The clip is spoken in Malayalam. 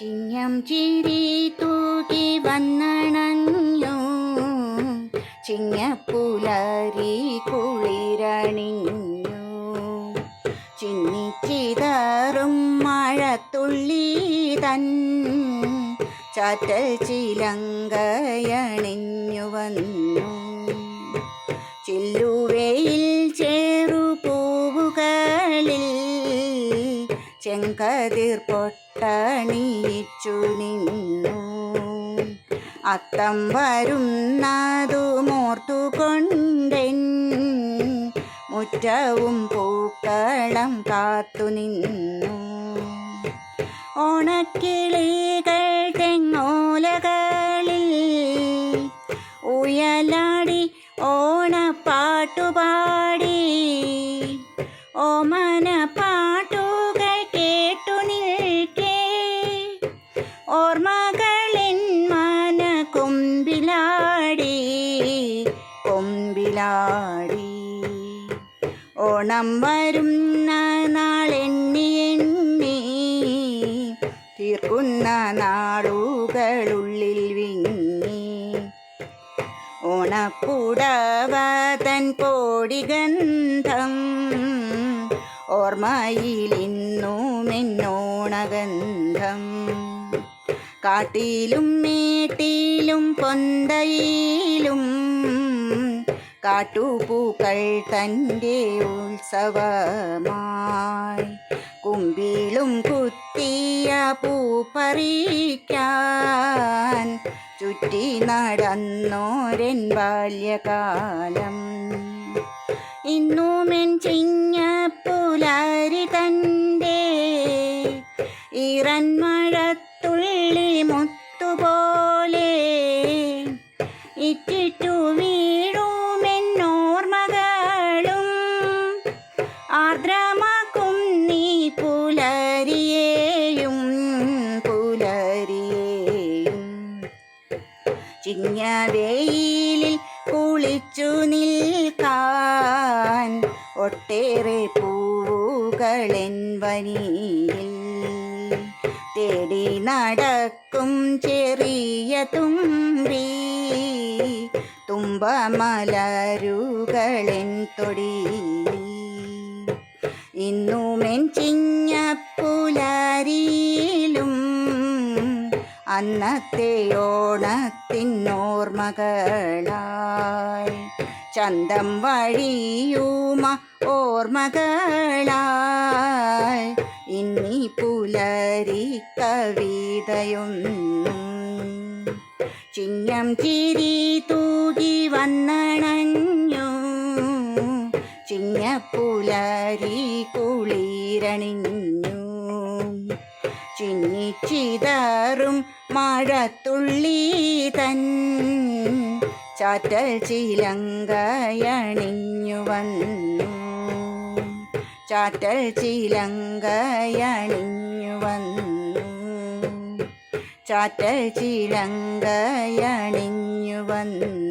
ചിങ്ങം ചിരി തൂക്കി വന്നണഞ്ഞു. ചിങ്ങപ്പുലരി കുളിരണിഞ്ഞു. ചിന്നിച്ചിതറും മഴത്തുള്ളി തൻ ചാറ്റൽ ചിലങ്കയണിഞ്ഞു വന്നു. ചില്ലുവയിൽ ചേറുപൂവുകളിൽ ചെങ്കതിർ പൊട്ടണിയിച്ചു നിന്നു അത്തം വരുന്നതു മോർത്തുകൊണ്ടെൻ. മുറ്റവും പൂക്കളം കാത്തു നിന്നു ഓണക്കിളികൾ തെങ്ങോലകളിൽ ഉയലാടി ഓണപ്പാട്ടുപാടി കൊമ്പിലാടി കൊമ്പിലാടി. ഓണം വരുന്ന നാളെണ്ണി എണ്ണി തീർക്കുന്ന നാളുകളുള്ളിൽ വിങ്ങി. ഓണപ്പുടവ തൻ കോടിഗന്ധം ഓർമ്മയിലിന്നുമെന്നോണഗന്ധം കാട്ടിലും മേട്ടിലും പൊന്തയിലും കാട്ടുപൂക്കൾ തന്റെ ഉത്സവമായി. കുമ്പിലും കുത്തിയ പൂ പറിക്കാൻ ചുറ്റി നടന്നോരൻ ബാല്യകാലം. ഇന്നുമെൻ ചിങ്ങപ്പുലാരി തന്റെ ഇറന്മഴത്തുള്ളി മുത്തുപോലെ ഇറ്റിട്ടു വീഴുമെന്നോർമകളും ആർദ്രമാക്കും നീ പുലരിയേയും പുലരിയേയും. ചിങ്ങവേയിലിൽ കുളിച്ചു നിൽക്കാൻ ഒട്ടേറെ പൂവുകളെൻ വനിയിൽ തേടി നടക്കും ചെറിയ തുമ്പി. തുമ്പമലരുകളെൻ തൊടി ഇന്നുമെൻ ചിങ്ങപ്പുലരിയിലും അന്നത്തെ ഓണത്തിനോർമകളായി ചന്തം വഴിയുമ ഓർമ്മകളായി പുലരി കവിതയും ചിങ്ങം ചിരി തൂകി വന്നണഞ്ഞു. ചിങ്ങപ്പുലരി കുളിരണിഞ്ഞു. ചിന്നിച്ചിതറും മഴത്തുള്ളി തൻ ചാറ്റൽ ചിലങ്കയണിഞ്ഞു വന്നു. ചാറ്റൽ ചിലങ്കയണിഞ്ഞു വന്നു. ചാറ്റൽ ചിലങ്കയണിഞ്ഞു വന്നു.